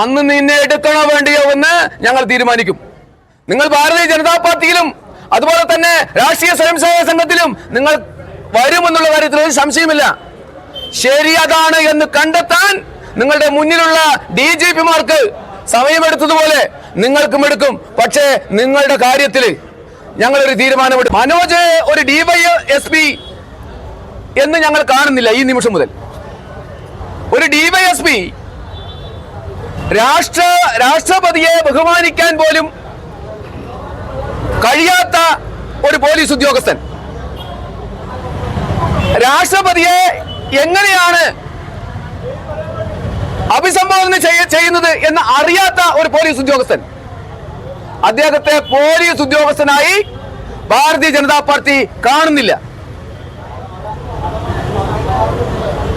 അന്ന് നിന്നെ എടുക്കണോ വേണ്ടിയോ എന്ന് ഞങ്ങൾ തീരുമാനിക്കും. നിങ്ങൾ ഭാരതീയ ജനതാ പാർട്ടിയിലും അതുപോലെ തന്നെ രാഷ്ട്രീയ സ്വയം സേവക സംഘത്തിലും നിങ്ങൾ വരുമെന്നുള്ള കാര്യത്തിൽ ഒരു സംശയമില്ല ശരി അതാണ് എന്ന് കണ്ടെത്താൻ നിങ്ങളുടെ മുന്നിലുള്ള ഡി ജി പിമാർക്ക് സമയമെടുത്തതുപോലെ നിങ്ങൾക്കും എടുക്കും. പക്ഷേ നിങ്ങളുടെ കാര്യത്തിൽ ഞങ്ങൾ ഒരു തീരുമാനമെടുക്കും മനോജ് ഒരു ഡിവൈ എസ് പി എന്ന് ഞങ്ങൾ കാണുന്നില്ല ഈ നിമിഷം മുതൽ. ഒരു ഡിവൈഎസ്പി രാഷ്ട്ര രാഷ്ട്രപതിയെ ബഹുമാനിക്കാൻ പോലും കഴിയാത്ത ഒരു പോലീസ് ഉദ്യോഗസ്ഥൻ. രാഷ്ട്രപതിയെ എങ്ങനെയാണ് അഭിസംബോധന ചെയ്യ- ചെയ്യുന്നത് എന്ന് അറിയാത്ത ഒരു പോലീസ് ഉദ്യോഗസ്ഥൻ. അദ്ദേഹത്തെ പോലീസ് ഉദ്യോഗസ്ഥനായി ഭാരതീയ ജനതാ പാർട്ടി കാണുന്നില്ല.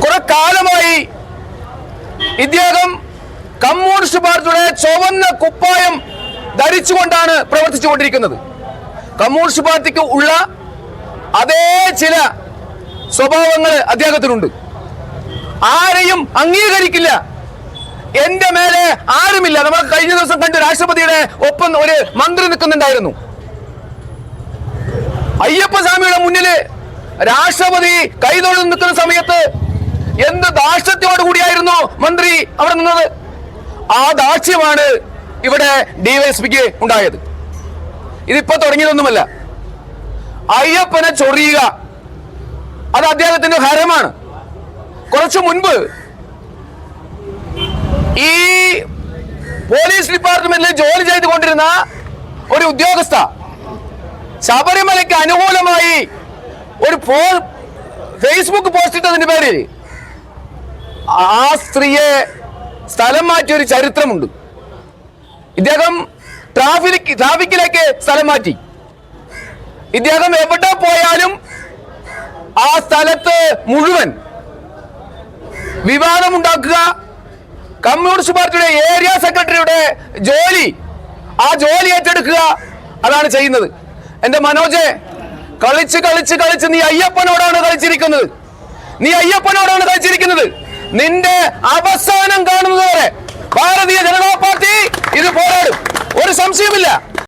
കുറെ കാലമായി ഇദ്ദേഹം കമ്മ്യൂണിസ്റ്റ് പാർട്ടിയുടെ ചുവന്ന കുപ്പായം ധരിച്ചുകൊണ്ടാണ് പ്രവർത്തിച്ചുകൊണ്ടിരിക്കുന്നത്. കമ്മ്യൂണിസ്റ്റ് പാർട്ടിക്ക് ഉള്ള അതേ ചില സ്വഭാവങ്ങൾ അദ്ദേഹത്തിനുണ്ട്. ആരെയും അംഗീകരിക്കില്ല. എന്റെ മേലെ ആരുമില്ല. നമ്മൾ കഴിഞ്ഞ ദിവസം കണ്ട് രാഷ്ട്രപതിയുടെ ഒപ്പം ഒരു മന്ത്രി നിൽക്കുന്നുണ്ടായിരുന്നു. അയ്യപ്പസ്വാമിയുടെ മുന്നിൽ രാഷ്ട്രപതി കൈതൊഴിൽ നിൽക്കുന്ന സമയത്ത് എന്ത് ദാഷ്ട്യത്തോടു കൂടിയായിരുന്നു മന്ത്രി അവിടെ നിന്നത്? ആ ദാക്ഷ്യമാണ് ഇവിടെ ഡിവൈഎസ്പിക്ക് ഉണ്ടായത്. ഇതിപ്പോ തുടങ്ങിയതൊന്നുമല്ല. അയ്യപ്പനെ ചൊറിയുക അത് അദ്ദേഹത്തിന്റെ ഹരമാണ്. കുറച്ചു മുൻപ് ഈ പോലീസ് ഡിപ്പാർട്ട്മെന്റിൽ ജോലി ചെയ്തുകൊണ്ടിരുന്ന ഒരു ഉദ്യോഗസ്ഥ ശബരിമലയ്ക്ക് അനുകൂലമായി ഒരു പോ ഫേസ്ബുക്ക് പോസ്റ്റ് ഇട്ടതിന്റെ പേരിൽ ആ സ്ത്രീയെ സ്ഥലം മാറ്റിയ ഒരു ചരിത്രമുണ്ട്. ഇദ്ദേഹം ട്രാഫിക് ട്രാഫിക്കിലേക്ക് സ്ഥലം മാറ്റി. ഇദ്ദേഹം എവിടെ പോയാലും ആ സ്ഥലത്ത് മുഴുവൻ വിവാദമുണ്ടാക്കുക. കമ്മ്യൂണിസ്റ്റ് പാർട്ടിയുടെ ഏരിയ സെക്രട്ടറിയുടെ ജോലി ആ ജോലി ഏറ്റെടുക്കുക അതാണ് ചെയ്യുന്നത്. എന്റെ മനോജെ കളിച്ച് കളിച്ച് കളിച്ച് നീ അയ്യപ്പനോടാണ് കളിച്ചിരിക്കുന്നത്. നീ അയ്യപ്പനോടാണ് കളിച്ചിരിക്കുന്നത്. നിന്റെ അവസാനം കാണുന്നത് വരെ ഭാരതീയ ജനതാ പാർട്ടി ഇത് പോരാടും ഒരു സംശയമില്ല